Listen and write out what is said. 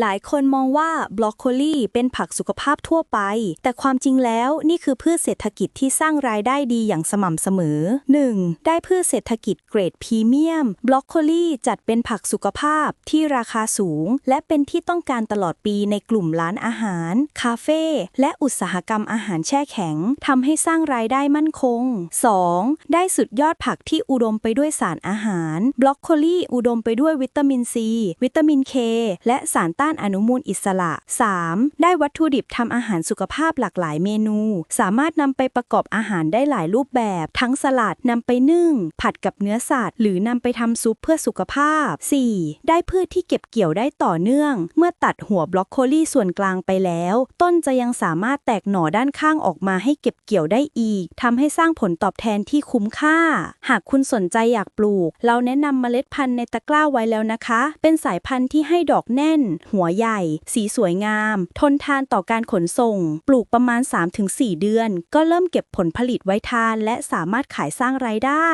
หลายคนมองว่าบรอกโคลีเป็นผักสุขภาพทั่วไป แต่ความจริงแล้วนี่คือพืชเศรษฐกิจที่สร้างรายได้ดีอย่างสม่ำเสมอ 1. ได้พืชเศรษฐกิจเกรดพรีเมียมบรอกโคลีจัดเป็นผักสุขภาพที่ราคาสูง และเป็นที่ต้องการตลอดปีในกลุ่มร้านอาหาร คาเฟ่ และอุตสาหกรรมอาหารแช่แข็งทำให้สร้างรายได้มั่นคง 2. ได้สุดยอดผักที่อุดมไปด้วยสารอาหารบรอกโคลีอุดมไปด้วยวิตามินซี วิตามินเคและสารต้านอนุมูลอิสระ 3. ได้วัตถุดิบทำอาหารสุขภาพหลากหลายเมนู สามารถนำไปประกอบอาหารได้หลายรูปแบบ ทั้งสลัดนำไปนึ่ง ผัดกับเนื้อสัตว์ หรือนำไปทำซุปเพื่อสุขภาพ 4. ได้พืชที่เก็บเกี่ยวได้ต่อเนื่อง เมื่อตัดหัวบรอกโคลี่ส่วนกลางไปแล้ว ต้นจะยังสามารถแตกหน่อด้านข้างออกมาให้เก็บเกี่ยวได้อีกทำให้สร้างผลตอบแทนที่คุ้มค่า หากคุณสนใจอยากปลูก เราแนะนำเมล็ดพันธุ์ในตะกร้าไว้แล้วนะคะ เป็นสายพันธุ์ที่ให้ดอกแน่นหัวใหญ่ สีสวยงาม ทนทานต่อการขนส่ง ปลูกประมาณ 3-4 เดือน ก็เริ่มเก็บผลผลิตไว้ทาน และสามารถขายสร้างรายได้